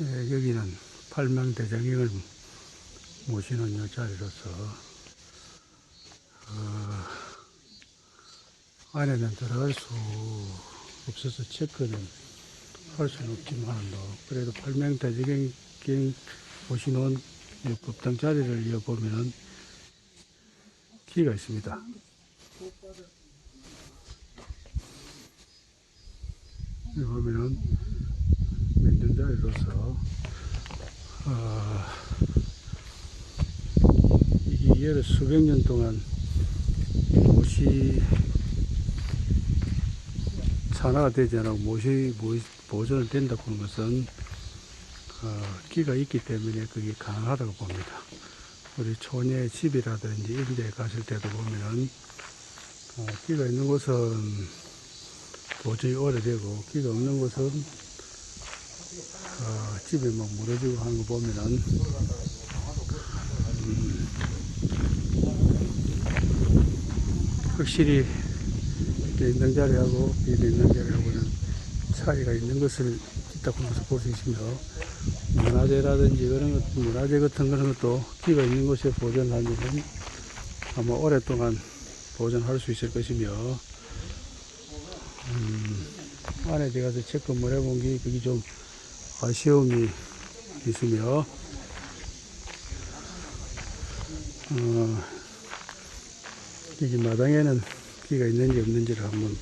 예, 여기는 팔명대장경을 모시는 요 자리로서 어, 안에는 들어갈 수 없어서 체크는 할 수는 없지만 그래도 팔명대장경 모시는 이 법당 자리를 이어보면은 키가 있습니다. 여기 보면은 있는 자리로서 어, 여러 수백 년 동안 못이 산화가 되지 않고 못이 못- 보존을 된다고 하는 것은 어, 끼가 있기 때문에 그게 가능하다고 봅니다. 우리 촌의 집이라든지 이런 데 가실 때도 보면은 어, 끼가 있는 곳은 보존이 오래되고 끼가 없는 곳은 어, 집에 막 무너지고 하는 거 보면은 음, 확실히 냉장자리하고 비냉장자리하고는 차이가 있는 것을 있다고 볼 수 있으며 문화재라든지 그런 것, 문화재 같은 그런 것도 기가 있는 곳에 보존하면 아마 오랫동안 보존할 수 있을 것이며 음, 안에 들어가서 체크 를 해본 게 그게 좀 아쉬움이 있으며 어, 여기 마당에는 기가 있는지 없는지를 한번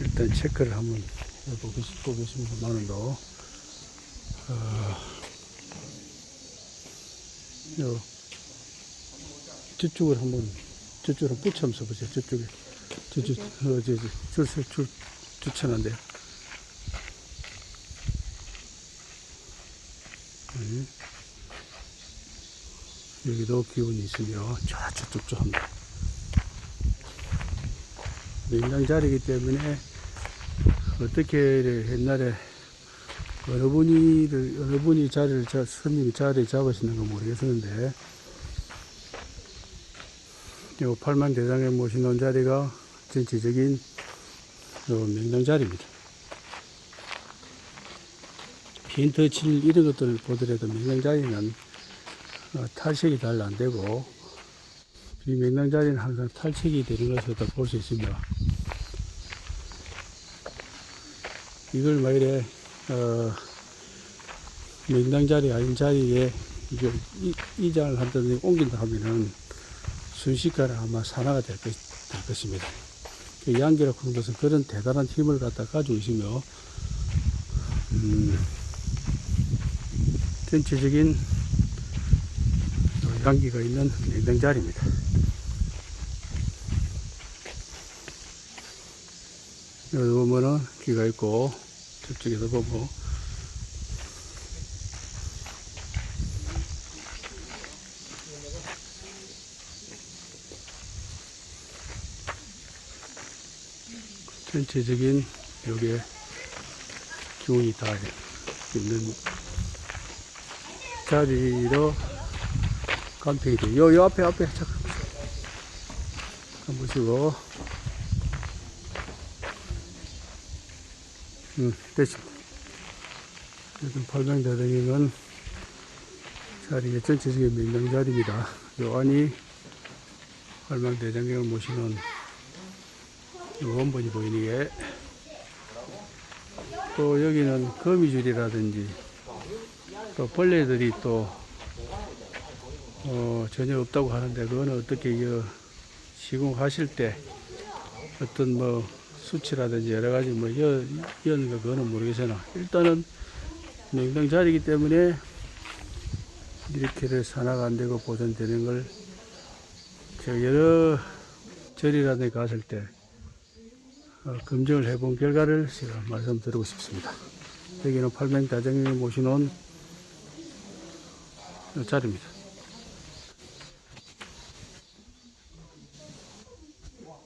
일단 체크를 한번 해보겠- 보겠습니다만도. 어, 요 저쪽을 한번 저쪽으로 붙여면서 보세요. 저쪽에 저쪽 어, 저, 저, 줄, 줄, 추천한대요 여기도 기운이 있으며 저쪽 좀 합니다. 냉장 자리이기 때문에 어떻게 옛날에 어느 분이 어느 분이 자리를 잡 스님이 자리 잡으시는 건 모르겠었는데 요 팔만 대장에 모시는 자리가 전체적인 요 명당 자리입니다. 핀트 칠 이런 것들을 보더라도 명당 자리는 어, 탈색이 잘 안 되고 비명당 자리는 항상 탈색이 되는 것을 다 볼 수 있습니다. 이걸 막 이래 어, 명당 자리 아닌 자리에 이걸 이- 이장을 한다든지 옮긴다 하면은 순식간에 아마 산화가 될, 것, 될 것입니다. 그 양기라고 하는 것은 그런 대단한 힘을 갖다 가지고 있으며 음, 전체적인 양기가 있는 냉장 자리입니다. 여기 보면은 귀가 있고 저쪽에서 보고 전체적인 여기에 기운이 다 있는 자리로 간평이 돼. 요, 요 앞에, 앞에, 잠깐. 한번 보시고. 음, 됐습니다. 여기 팔명대장경은 자리에 전체적인 명당 자리입니다. 요 안이 팔명대장경을 모시는 요 원본이 보이는 게, 또 여기는 거미줄이라든지, 또 벌레들이 또 어, 전혀 없다고 하는데 그거는 어떻게 이 시공하실 때 어떤 뭐 수치라든지 여러 가지 뭐 여, 여는 거 그거는 모르겠으나 일단은 명당 자리이기 때문에 이렇게 산화가 안 되고 보존되는 걸 제가 여러 절이라든지 갔을 때 어, 검증을 해본 결과를 제가 말씀드리고 싶습니다. 여기는 팔명다정에 모시는 자리입니다.